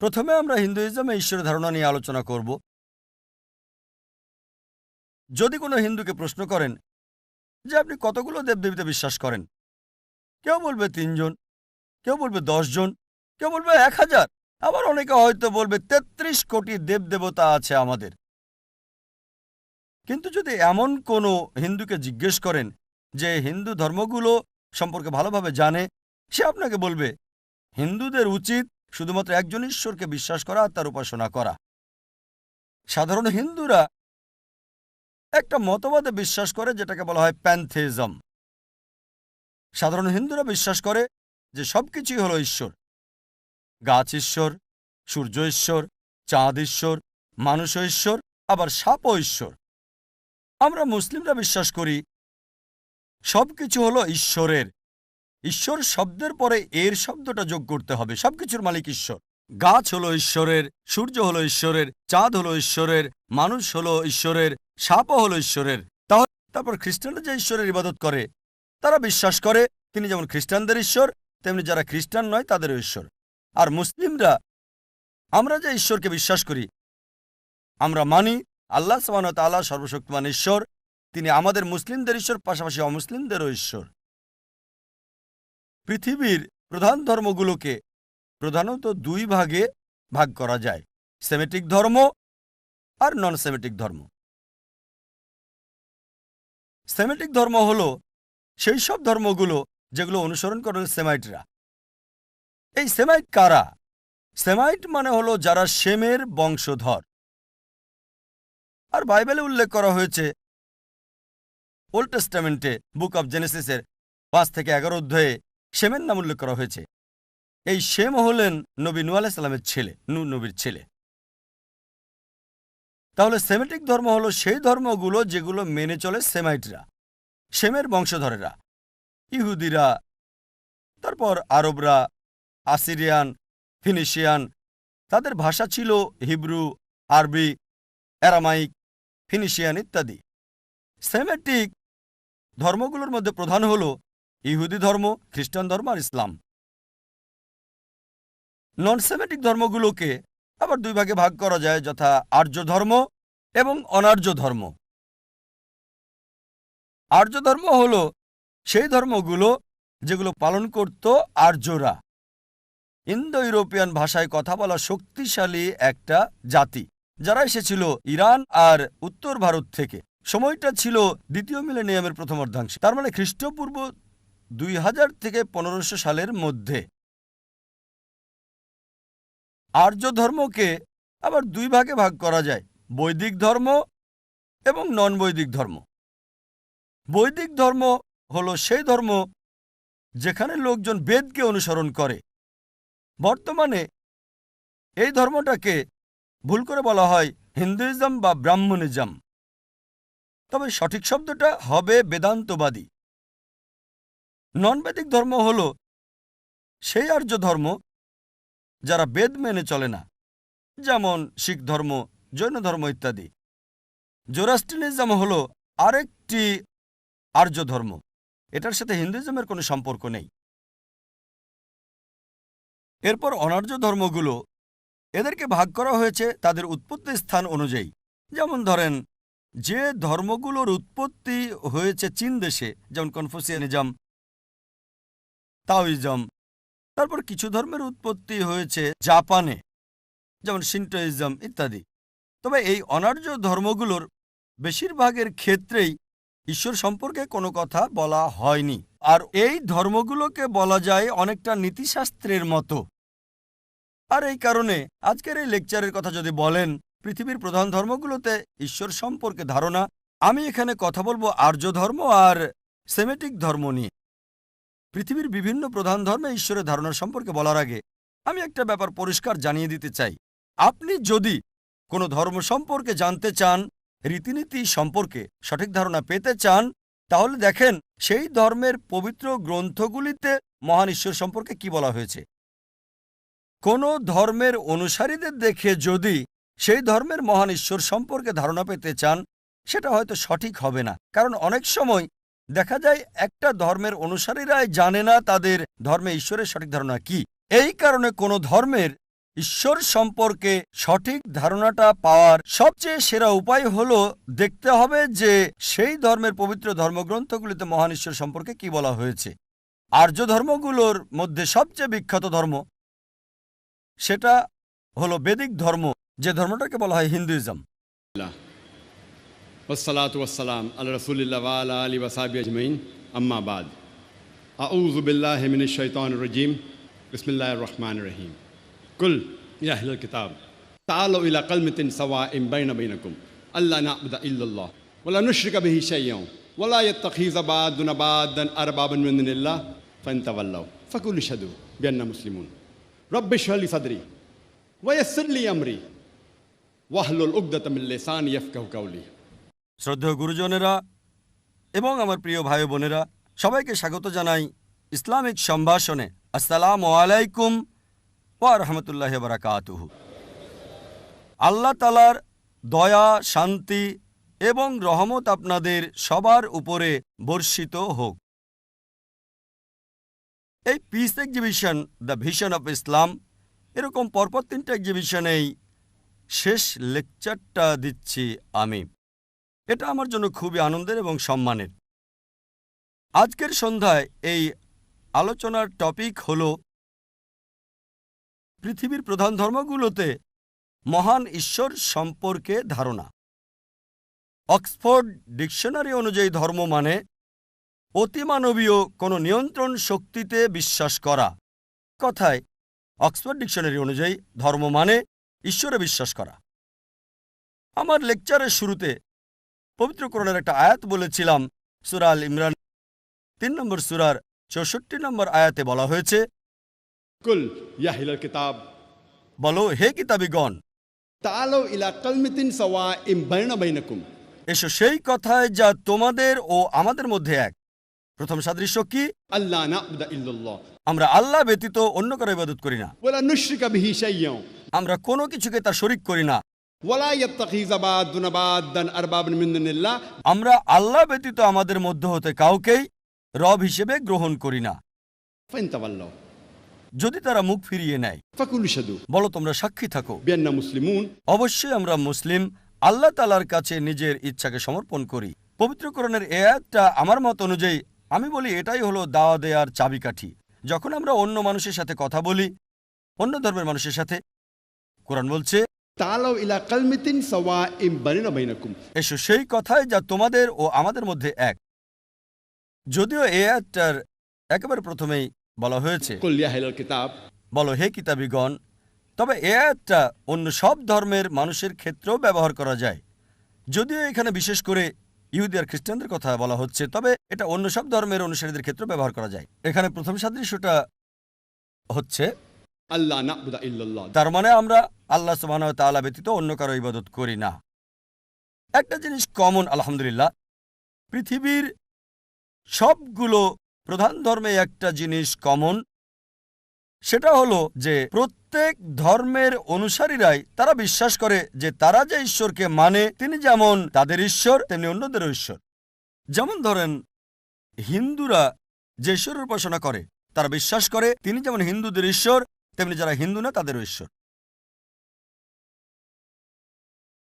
প্রথমে আমরা হিন্দুইজমে ঈশ্বরের ধারণা নিয়ে আলোচনা করব। যদি কোনো হিন্দুকে প্রশ্ন করেন যে আপনি কতগুলো দেবদেবীতে বিশ্বাস করেন, কেউ বলবে তিনজন, কেউ বলবে জন কেউ বলবে এক হাজার, আবার অনেকে হয়তো বলবে ৩৩ কোটি দেবদেবতা আছে আমাদের। কিন্তু যদি এমন কোনো হিন্দুকে জিজ্ঞেস করেন যে হিন্দু ধর্মগুলো সম্পর্কে ভালোভাবে জানে, সে আপনাকে বলবে, হিন্দুদের উচিত শুধুমাত্র একজন ঈশ্বরকে বিশ্বাস করা আর তার উপাসনা করা। সাধারণ হিন্দুরা একটা মতবাদে বিশ্বাস করে, যেটাকে বলা হয় প্যান্থেজম সাধারণ হিন্দুরা বিশ্বাস করে যে সবকিছুই হলো ঈশ্বর। গাছ ঈশ্বর, সূর্য ঈশ্বর, চাঁদ ঈশ্বর, মানুষ ঈশ্বর, আবার সাপ ঈশ্বর। আমরা মুসলিমরা বিশ্বাস করি সবকিছু হলো ঈশ্বরের। ঈশ্বর শব্দের পরে এর শব্দটা যোগ করতে হবে। সবকিছুর মালিক ঈশ্বর। গাছ হলো ঈশ্বরের, সূর্য হলো ঈশ্বরের, চাঁদ হলো ঈশ্বরের, মানুষ হলো ঈশ্বরের, সাপও হলো ঈশ্বরের। তাহলে তারপর খ্রিস্টানরা যে ঈশ্বরের ইবাদত করে, তারা বিশ্বাস করে, তিনি যেমন খ্রিস্টানদের ঈশ্বর, তেমনি যারা খ্রিস্টান নয়, তাদেরও ঈশ্বর। আর মুসলিমরা, আমরা যে ঈশ্বরকে বিশ্বাস করি, আমরা মানি আল্লাহ সমান তাল্লাহ সর্বশক্তিমান ঈশ্বর, তিনি আমাদের মুসলিমদের ঈশ্বর, পাশাপাশি অমুসলিমদেরও ঈশ্বর। পৃথিবীর প্রধান ধর্মগুলোকে প্রধানত দুই ভাগে ভাগ করা যায়, সেমেটিক ধর্ম আর নন সেমেটিক ধর্ম। সেমেটিক ধর্ম হল সেই সব ধর্মগুলো যেগুলো অনুসরণ করেন সেমাইটরা। এই সেমাইট কারা? সেমাইট মানে হলো যারা সেমের বংশধর। আর বাইবেলে উল্লেখ করা হয়েছে ওল্ড টেস্টামেন্টে, বুক অব জেনেসিসের পাঁচ থেকে এগারো অধ্যায়ে শেমের নাম উল্লেখ করা হয়েছে। এই শেম হলেন নবী নু আলাইসাল্লামের ছেলে নু নবীর ছেলে। তাহলে সেমেটিক ধর্ম হলো সেই ধর্মগুলো যেগুলো মেনে চলে সেমাইটরা শেমের বংশধরেরা। ইহুদিরা, তারপর আরবরা, আসিরিয়ান, ফিনিশিয়ান, তাদের ভাষা ছিল হিব্রু, আরবি, অ্যারামাইক, ফিনিশিয়ান ইত্যাদি। সেমেটিক ধর্মগুলোর মধ্যে প্রধান হল ইহুদি ধর্ম, খ্রিস্টান ধর্ম আর ইসলাম। নন সেমেটিক ধর্মগুলোকে আবার দুই ভাগে ভাগ করা যায়, যথা আর্য ধর্ম এবং অনার্য ধর্ম। আর্য ধর্ম হল সেই ধর্মগুলো যেগুলো পালন করত আর্যরা। ইন্দো ইউরোপিয়ান ভাষায় কথা বলা শক্তিশালী একটা জাতি, যারা এসেছিল ইরান আর উত্তর ভারত থেকে। সময়টা ছিল দ্বিতীয় মিলেনিয়ামের প্রথম অর্ধাংশে। তার মানে খ্রিস্টপূর্ব দুই হাজার থেকে পনেরোশো সালের মধ্যে। আর্য ধর্মকে আবার দুই ভাগে ভাগ করা যায়, বৈদিক ধর্ম এবং নন বৈদিক ধর্ম। বৈদিক ধর্ম হল সেই ধর্ম যেখানে লোকজন বেদকে অনুসরণ করে। বর্তমানে এই ধর্মটাকে ভুল করে বলা হয় হিন্দুইজম বা ব্রাহ্মণিজম। তবে সঠিক শব্দটা হবে বেদান্তবাদী। নন বেদিক ধর্ম হল সেই আর্য ধর্ম যারা বেদ মেনে চলে না, যেমন শিখ ধর্ম, জৈন ধর্ম ইত্যাদি। জোরাস্ট্রিনিজম হল আরেকটি আর্য ধর্ম। এটার সাথে হিন্দুইজমের কোনো সম্পর্ক নেই। এরপর অনার্য ধর্মগুলো এদেরকে ভাগ করা হয়েছে তাদের উৎপত্তি স্থান অনুযায়ী। যেমন ধরেন, যে ধর্মগুলোর উৎপত্তি হয়েছে চীন দেশে, যেমন কনফুসিয়ানিজম তাওইজম। তারপর কিছু ধর্মের উৎপত্তি হয়েছে জাপানে, যেমন সিন্টোইজম ইত্যাদি। তবে এই অনার্য ধর্মগুলোর বেশিরভাগের ক্ষেত্রেই ঈশ্বর সম্পর্কে কোনো কথা বলা হয়নি। আর এই ধর্মগুলোকে বলা যায় অনেকটা নীতিশাস্ত্রের মতো। আর এই কারণে আজকের এই লেকচারের কথা যদি বলেন, পৃথিবীর প্রধান ধর্মগুলোতে ঈশ্বর সম্পর্কে ধারণা, আমি এখানে কথা বলব আর্য ধর্ম আর সেমেটিক ধর্ম নিয়ে। পৃথিবীর বিভিন্ন প্রধান ধর্মে ঈশ্বরের ধারণা সম্পর্কে বলার আগে আমি একটা ব্যাপার পরিষ্কার জানিয়ে দিতে চাই। আপনি যদি কোনো ধর্ম সম্পর্কে জানতে চান, রীতিনীতি সম্পর্কে সঠিক ধারণা পেতে চান, তাহলে দেখেন সেই ধর্মের পবিত্র গ্রন্থগুলিতে মহান ঈশ্বর সম্পর্কে কি বলা হয়েছে। কোনো ধর্মের অনুসারীদের দেখে যদি সেই ধর্মের মহান ঈশ্বর সম্পর্কে ধারণা পেতে চান, সেটা হয়তো সঠিক হবে না। কারণ অনেক সময় দেখা যায় একটা ধর্মের অনুসারীরাই জানে না তাদের ধর্মে ঈশ্বরের সঠিক ধারণা কি। এই কারণে কোনো ধর্মের ঈশ্বর সম্পর্কে সঠিক ধারণাটা পাওয়ার সবচেয়ে সেরা উপায় হলো দেখতে হবে যে সেই ধর্মের পবিত্র ধর্মগ্রন্থগুলিতে মহান ঈশ্বর সম্পর্কে কি বলা হয়েছে। আর্য ধর্মগুলোর মধ্যে সবচেয়ে বিখ্যাত ধর্ম সেটা হলো বেদিক ধর্ম। যে ধর্মটাকে বলা হয় হিন্দুইজম। والصلاة والسلام على رسول الله وعلى آله وصحبه أجمعين. أما بعد أعوذ بالله من الشيطان الرجيم. بسم الله الرحمن الرحيم. قل يا أهل الكتاب تعالوا إلى كلمة سواء بين بينكم. ألا نعبد إلا الله ولا نشرك به شيئا ولا يتخذ بعضنا بعضا أربابا من دون الله. فإن تولوا فقل اشهدوا بأننا مسلمون. رب اشرح لي صدري ويسر لي أمري واحلل عقدة من لساني يفقهوا قولي. শ্রদ্ধেয় গুরুজনেরা এবং আমার প্রিয় ভাই বোনেরা, সবাইকে স্বাগত জানাই ইসলামিক সম্ভাষণে। আসসালামু আলাইকুম ওয়া রহমতুল্লাহ বারাকাতুহু। আল্লাহ তালার দয়া, শান্তি এবং রহমত আপনাদের সবার উপরে বর্ষিত হোক। এই peace exhibition the vision of Islam এরকম পরপর তিনটা এক্সিবিশনেই শেষ লেকচারটা দিচ্ছি আমি। এটা আমার জন্য খুবই আনন্দের এবং সম্মানের। আজকের সন্ধ্যায় এই আলোচনার টপিক হল, পৃথিবীর প্রধান ধর্মগুলোতে মহান ঈশ্বর সম্পর্কে ধারণা। অক্সফোর্ড ডিকশনারি অনুযায়ী ধর্ম মানে অতিমানবীয় কোনো নিয়ন্ত্রণ শক্তিতে বিশ্বাস করা। কথায়, অক্সফোর্ড ডিকশনারি অনুযায়ী ধর্ম মানে ঈশ্বরে বিশ্বাস করা। আমার লেকচারের শুরুতে পবিত্র কোরআনের একটা আয়াত বলেছিলাম সুরা আল ইমরান। তিন নম্বর সুরার চৌষট্টি নম্বর আয়াতে বলা হয়েছে বলো হে কিতাবিগণ ইলা সওয়া ইম বাইনা এসো সেই কথায় যা তোমাদের ও আমাদের মধ্যে এক। প্রথম সাদৃশ্য কি? আল্লাহ আমরা আল্লাহ ব্যতীত অন্য কারও ইবাদত করি না। আমরা কোনো কিছুকে তার শরিক করি না। আমরা আল্লাহ ব্যতীত আমাদের মধ্য হতে কাউকেই রব হিসেবে গ্রহণ করি না। যদি তারা মুখ ফিরিয়ে নেয় বলো তোমরা সাক্ষী থাকো। মুসলিম অবশ্যই আমরা মুসলিম আল্লাহ তালার কাছে নিজের ইচ্ছাকে সমর্পণ করি। পবিত্রকরণের এ আয়াতটা আমার মত অনুযায়ী আমি বলি এটাই হলো দাওয়া দেয়ার চাবিকাঠি। যখন আমরা অন্য মানুষের সাথে কথা বলি অন্য ধর্মের মানুষের সাথে কোরআন বলছে এসো সেই কথাই যা তোমাদের ও আমাদের মধ্যে এক। যদিও এ আয়াতটার একেবারে প্রথমেই বলা হয়েছে কিতাব। বলো হে কিতাবিগণ তবে এ আয়াতটা অন্য সব ধর্মের মানুষের ক্ষেত্রেও ব্যবহার করা যায়। যদিও এখানে বিশেষ করে ইহুদি আর খ্রিস্টানদের কথা বলা হচ্ছে তবে এটা অন্য সব ধর্মের অনুসারীদের ক্ষেত্রে ব্যবহার করা যায়। এখানে প্রথম সাদৃশ্যটা হচ্ছে আল্লাহ তার মানে আমরা আল্লাহ সুবাহ তাআলা ব্যতীত অন্য কারও ইবাদত করি না। একটা জিনিস কমন, আলহামদুলিল্লাহ, পৃথিবীর সবগুলো প্রধান ধর্মে একটা জিনিস কমন, সেটা হলো যে প্রত্যেক ধর্মের অনুসারীরাই তারা বিশ্বাস করে যে তারা যে ঈশ্বরকে মানে তিনি যেমন তাদের ঈশ্বর, তেমনি অন্যদেরও ঈশ্বর। যেমন ধরেন, হিন্দুরা যে ঈশ্বরের উপাসনা করে, তারা বিশ্বাস করে, তিনি যেমন হিন্দুদের ঈশ্বর, তেমনি যারা হিন্দু না, তাদেরও ঈশ্বর।